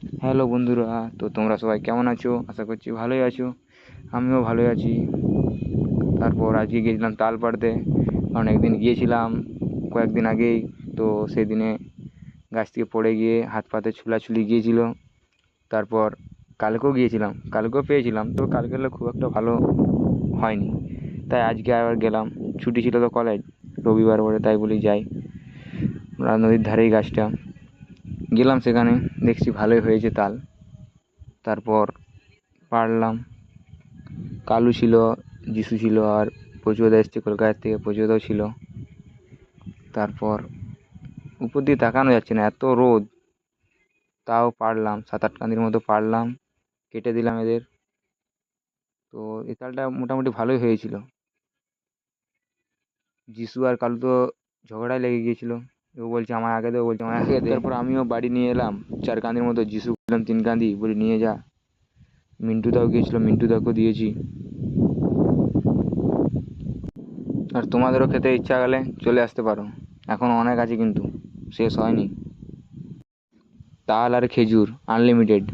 Hello বন্ধুরা, তো তোমরা সবাই কেমন আছো? আশা করছি ভালোই আছো। আমিও ভালোই আছি। তারপর আজকে গিয়েছিলাম তাল পাড়তে কারণ একদিন গিয়েছিলাম কয়েকদিন আগেই। তো সেদিনে গাছ থেকে পড়ে গিয়ে হাত পাতে ছুলাছুলি গিয়েছিল। তারপর কালকেও গিয়েছিলাম। কালকেও পেয়েছিলাম। তো কালকে খুব একটা ভালো হয়নি। তাই আজকে আবার গেলাম। ছুটি ছিল তো কলেজ। রবিবার বলে তাই বলি যাই। নদীর ধারেই গাছটা। গেলাম সেখানে, দেখছি ভালোই হয়েছে তাল। তারপর পারলাম। কালু ছিল, যিশু ছিল, আর প্রচুরদা এসছে কলকাতা থেকে প্রচুরদাও ছিল। তারপর উপর দিয়ে তাকানো যাচ্ছে না, এত রোদ। তাও পারলাম, সাত আট কান্দির মতো পারলাম, কেটে দিলাম এদের। তো এই তালটা মোটামুটি ভালোই হয়েছিল। যিশু আর কালু তো ঝগড়ায় লেগে গিয়েছিল। ও বলছে আমার আগে দে ও বলছে আমার আগে দে। তারপর আমিও বাড়ি নিয়ে এলাম চার কাঁদির মতো যিশু বললাম তিন কাঁদি বলি নিয়ে যা। মিন্টু দাও গিয়েছিল মিন্টু দাকে দিয়েছি। আর তোমাদেরও খেতে ইচ্ছা গেলে চলে আসতে পারো। এখন অনেক আছে কিন্তু শেষ হয়নি। তাল আর খেজুর আনলিমিটেড